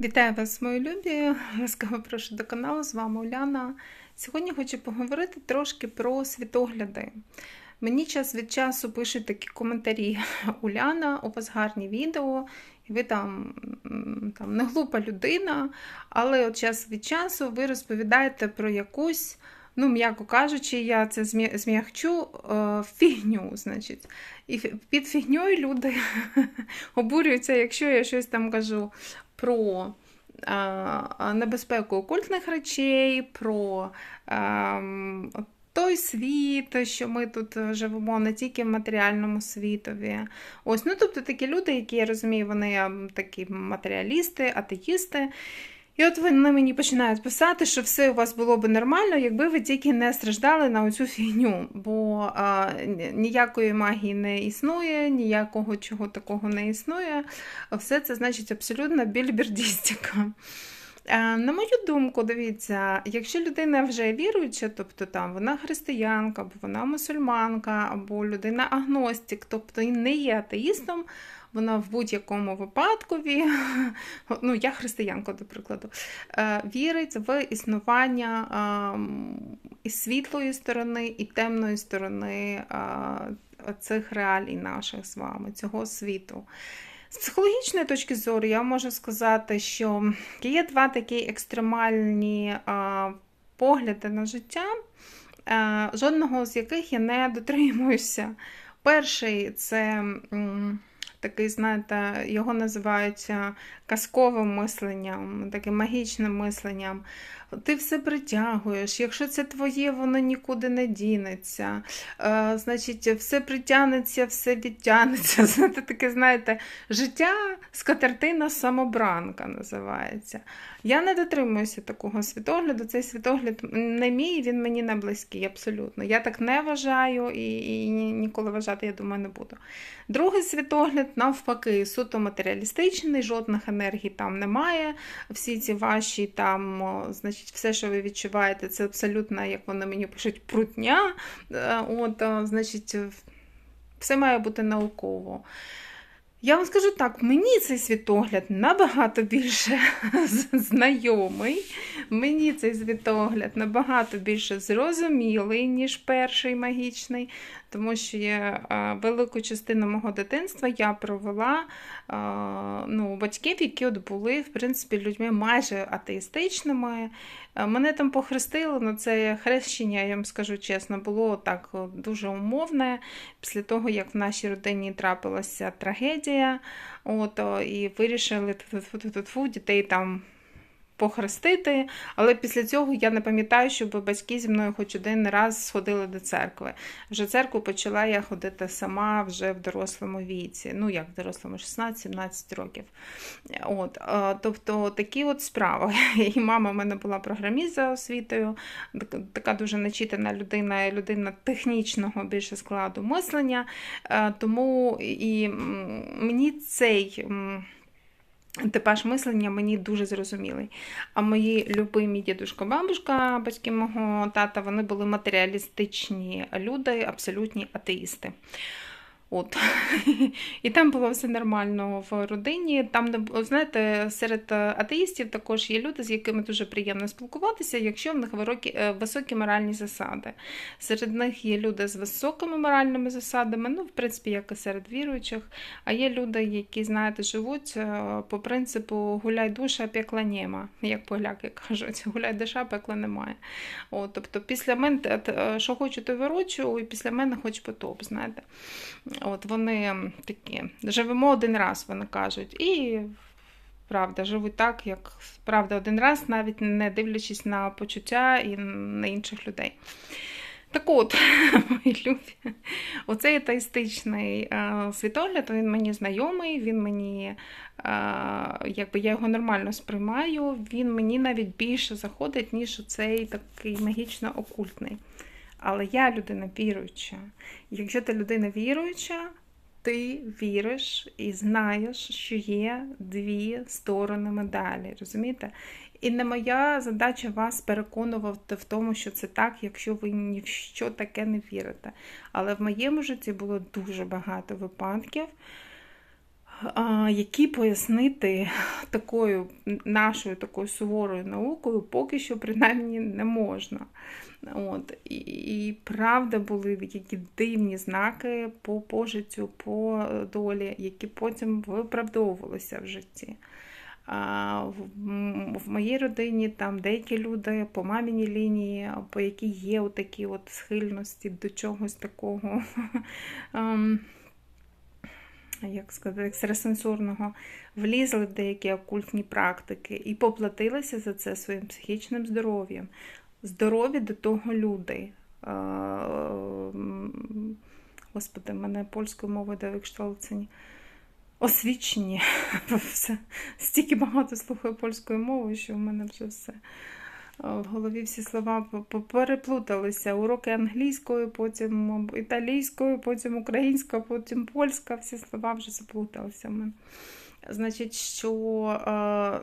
Вітаю вас, мої любі! Ласкаво прошу до каналу, з вами Уляна. Сьогодні хочу поговорити трошки про світогляди. Мені час від часу пишуть такі коментарі: Уляна, у вас гарні відео, і ви там там не глупа людина, але от час від часу ви розповідаєте про якусь. Ну, м'яко кажучи, я це зм'ягчу е, фігню. значить. І під фігньою люди обурюються, якщо я щось там кажу про небезпеку окультних речей, про той світ, що ми тут живемо не тільки в матеріальному світові. Ось, ну тобто такі люди, які я розумію, вони такі матеріалісти, атеїсти. І от вони мені починають писати, що все у вас було би нормально, якби ви тільки не страждали на оцю фігню, бо а, ніякої магії не існує, ніякого чого такого не існує. Все це значить абсолютно більбердістика. На мою думку, дивіться, якщо людина вже віруюча, тобто там вона християнка, або вона мусульманка, або людина агностик, тобто не є атеїстом, вона в будь-якому випадку, ну я християнка, до прикладу, е, вірить в існування і світлої сторони, і темної сторони цих реалій наших з вами, цього світу. З психологічної точки зору, я можу сказати, що є два такі екстремальні погляди на життя, жодного з яких я не дотримуюся. Перший це такий, знаєте, його називають казковим мисленням, таким магічним мисленням. Ти все притягуєш. Якщо це твоє, воно нікуди не дінеться. Е, Значить, все притягнеться, все відтягнеться. Знаєте, таке, знаєте, життя скатертина самобранка називається. Я не дотримуюся такого світогляду. Цей світогляд не мій, він мені не близький, абсолютно. Я так не вважаю і, і ніколи вважати, я думаю, не буду. Другий світогляд, навпаки, суто матеріалістичний, жодних енергій там немає. Всі ці ваші там, значить, все, що ви відчуваєте, це абсолютно, як вони мені пишуть, прутня. Е, от, значить, все має бути науково. Я вам скажу так, мені цей світогляд набагато більше знайомий, мені цей світогляд набагато більше зрозумілий, ніж перший магічний, тому що я велику частину мого дитинства я провела ну, батьків, які от були в принципі, людьми майже атеїстичними. Мене там похрестили, але ну, це хрещення, я вам скажу чесно, було так дуже умовне. Після того, як в нашій родині трапилася трагедія, от, і вирішили дітей там похрестити, але після цього я не пам'ятаю, щоб батьки зі мною хоч один раз сходили до церкви. Вже церкву почала я ходити сама вже в дорослому віці. Ну, як в дорослому, 16-17 років. От, Тобто такі от справи. І мама в мене була програміст за освітою, така дуже начитана людина, людина технічного більше складу мислення. Тому і мені цей. Типаж мислення мені дуже зрозумілий. А мої любимі дідушка, бабушка, батьки мого тата, вони були матеріалістичні люди, абсолютні атеїсти. От. І там було все нормально в родині. Там, знаєте, серед атеїстів також є люди, з якими дуже приємно спілкуватися, якщо в них е, високі моральні засади. Серед них є люди з високими моральними засадами, ну, в принципі, як і серед віруючих. А є люди, які, знаєте, живуть е, по принципу гуляй душа, пекла нема, як поляки кажуть, гуляй душа, пекла немає. От, Тобто, після мене, е, що хочу, то вирочу, і після мене хоч потоп, знаєте. От Вони такі, живемо один раз, вони кажуть. І правда, живуть так, як правда, один раз, навіть не дивлячись на почуття і на інших людей. Так от, мої любі, оцей атеїстичний е, світогляд, він мені знайомий, він мені, е, якби я його нормально сприймаю, він мені навіть більше заходить, ніж цей такий магічно-окультний. Але я людина віруюча. Якщо ти людина віруюча, ти віриш і знаєш, що є дві сторони медалі. Розумієте? І не моя задача вас переконувати в тому, що це так, якщо ви ні в що таке не вірите. Але в моєму житті було дуже багато випадків. Які пояснити такою нашою такою суворою наукою поки що принаймні не можна. От. І, і правда були які дивні знаки по пожиттю, по долі, які потім виправдовувалися в житті. А в, моїй родині там деякі люди по маміній лінії, по якій є такі от схильності до чогось такого. Як сказати, екстрасенсорного, влізли в деякі окультні практики і поплатилися за це своїм психічним здоров'ям. Здорові до того люди. Господи, мене польською мовою викшталцені. Освічені. Все. Стільки багато слухаю польської мови, що в мене вже все. В голові всі слова переплуталися. Уроки англійської, потім італійської, потім української, потім польська. Всі слова вже заплуталися. Значить, що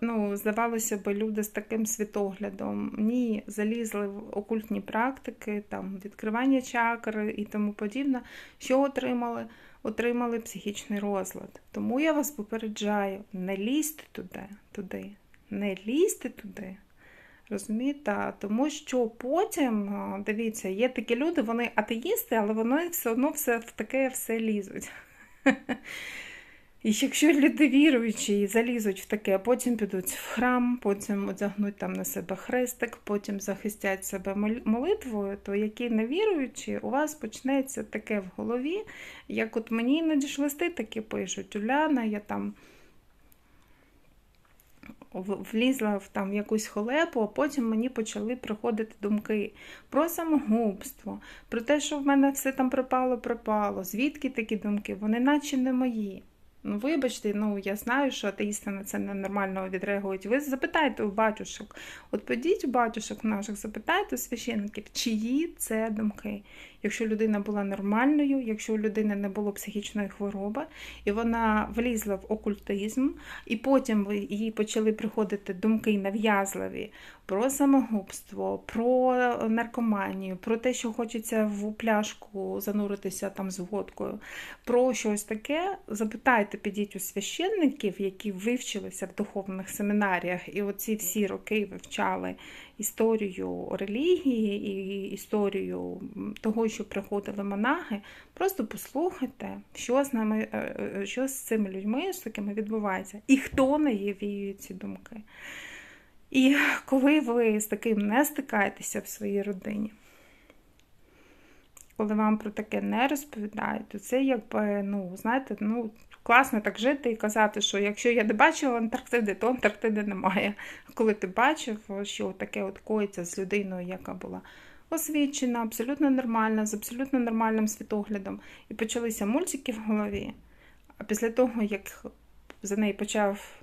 ну, здавалося б, люди з таким світоглядом ні, залізли в окультні практики, там відкривання чакри і тому подібне, що отримали? Отримали психічний розлад. Тому я вас попереджаю, не лізьте туди, туди, не лізьте туди. Розумієте? Тому що потім, дивіться, є такі люди, вони атеїсти, але вони все одно все в таке все лізуть. І якщо люди віруючі залізуть в таке, потім підуть в храм, потім одягнуть там на себе хрестик, потім захистять себе молитвою, то які не віруючі, у вас почнеться таке в голові, як от мені іноді ж листи такі пишуть, Уляна, я там влізла в там якусь холепу, а потім мені почали приходити думки про самогубство, про те, що в мене все там пропало, пропало. Звідки такі думки? Вони наче не мої. Ну, вибачте, ну я знаю, що атеїсти на це ненормально відреагують. Ви запитайте у батюшок. От підіть у батюшок наших, запитайте у священників, чиї це думки. Якщо людина була нормальною, якщо у людини не було психічної хвороби, і вона влізла в окультизм, і потім їй почали приходити думки нав'язливі про самогубство, про наркоманію, про те, що хочеться в пляшку зануритися там з водкою, про щось таке, запитайте, підіть у священників, які вивчилися в духовних семінаріях, і оці всі роки вивчали історію релігії і історію того, що приходили монахи, просто послухайте, що з нами, е, е, що з цими людьми, з такими відбувається, і хто навіює ці думки. І коли ви з таким не стикаєтеся в своїй родині, коли вам про таке не розповідають, то це якби, ну, знаєте, ну, класно так жити і казати, що якщо я не бачила Антарктиди, то Антарктиди немає. А коли ти бачив, що таке от коїться з людиною, яка була освічена, абсолютно нормальна, з абсолютно нормальним світоглядом, і почалися мультики в голові. А після того, як за неї почав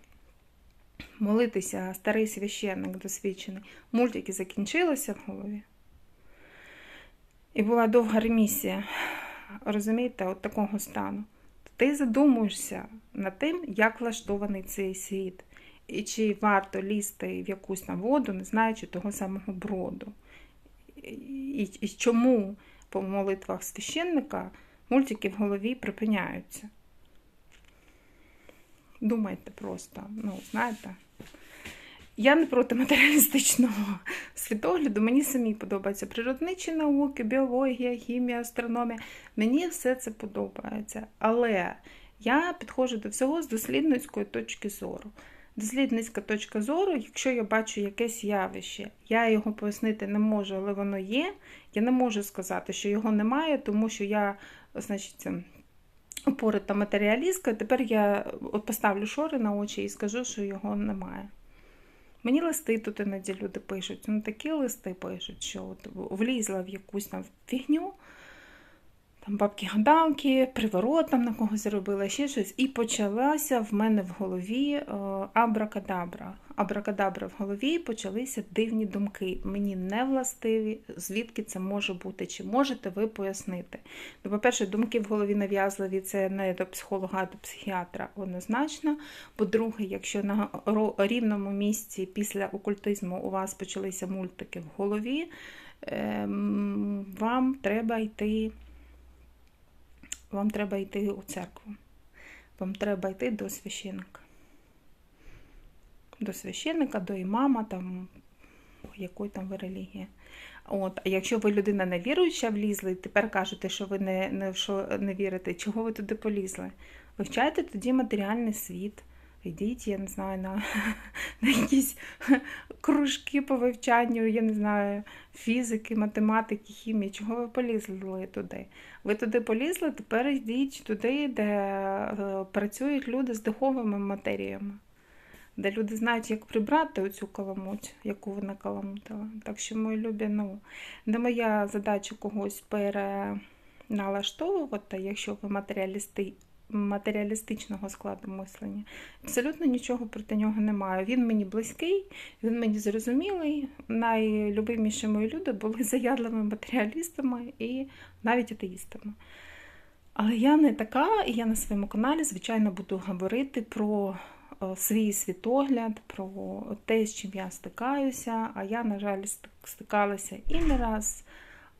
молитися старий священник досвідчений, мультики закінчилися в голові. І була довга ремісія, розумієте, от такого стану. Ти задумуєшся над тим, як влаштований цей світ, і чи варто лізти в якусь там воду, не знаючи того самого броду. І, і чому по молитвах священника мультики в голові припиняються? Думайте просто, ну, знаєте. Я не проти матеріалістичного світогляду, мені самі подобаються природничі науки, біологія, хімія, астрономія. Мені все це подобається. Але я підходжу до всього з дослідницької точки зору. Дослідницька точка зору, якщо я бачу якесь явище, я його пояснити не можу, але воно є. Я не можу сказати, що його немає, тому що я, значить, опорита матеріалістка, тепер я от поставлю шори на очі і скажу, що його немає. Мені листи тут іноді люди пишуть, ну такі листи пишуть, що от влізла в якусь там фігню, там бабки-гадалки, приворот там на когось зробила, ще щось. І почалася в мене в голові е, абракадабра. Абракадабра в голові почалися дивні думки. Мені не властиві, звідки це може бути, чи можете ви пояснити? Ну, По-перше, думки в голові нав'язливі це не до психолога, а до психіатра однозначно. По-друге, якщо на рівному місці після окультизму у вас почалися мультики в голові, ем, вам треба йти вам треба йти у церкву. вам треба йти до священника. До священника, до імама, там, якої там ви релігії. От, а якщо ви людина невіруюча влізли, тепер кажете, що ви не, не, що не вірите, чого ви туди полізли? Вивчайте тоді матеріальний світ. Йдіть, я не знаю, на, на якісь кружки по вивчанню, я не знаю, фізики, математики, хімії. Чого ви полізли туди? Ви туди полізли, тепер йдіть туди, де е, працюють люди з духовими матеріями, де люди знають, як прибрати оцю каламуть, яку ви накаламутили. Так що, мої любі, ну, не моя задача когось переналаштовувати, якщо ви матеріалісти матеріалістичного складу мислення. Абсолютно нічого проти нього немає. Він мені близький, він мені зрозумілий. Найлюбиміші мої люди були заядлими матеріалістами і навіть атеїстами. Але я не така, і я на своєму каналі, звичайно, буду говорити про свій світогляд, про те, з чим я стикаюся. А я, на жаль, стикалася і не раз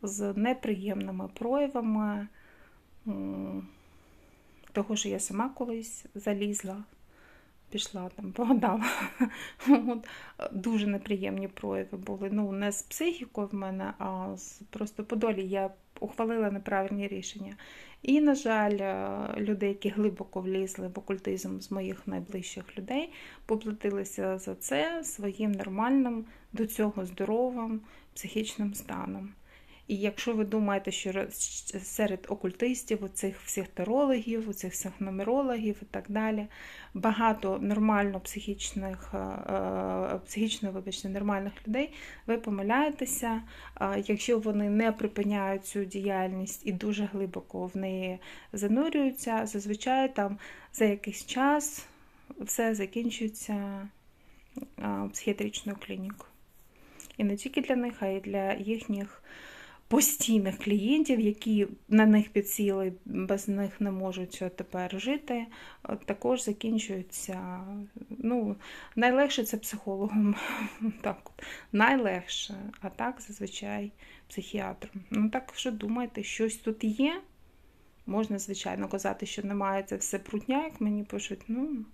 з неприємними проявами того, що я сама колись залізла, пішла там, погадала. От, Дуже неприємні прояви були. Ну, не з психікою в мене, а з просто по долі я ухвалила неправильні рішення. І, на жаль, люди, які глибоко влізли в окультизм з моїх найближчих людей, поплатилися за це своїм нормальним, до цього здоровим психічним станом. І якщо ви думаєте, що серед окультистів, оцих всіх тарологів, оцих всіх нумерологів і так далі, багато нормально психічних, е, е, психічно, вибачте, нормальних людей, ви помиляєтеся, якщо вони не припиняють цю діяльність і дуже глибоко в неї занурюються, зазвичай там за якийсь час все закінчується психіатричною клінікою. І не тільки для них, а й для їхніх постійних клієнтів, які на них підсіли, без них не можуть тепер жити, також закінчуються. Ну, Найлегше це психологом. так, Найлегше, а так зазвичай психіатром. Ну так що думаєте, щось тут є? Можна, звичайно, казати, що немає це все прутня, як мені пишуть. Ну,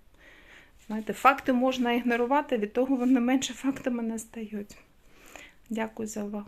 знаєте, факти можна ігнорувати, від того вони менше фактами не стають. Дякую за увагу.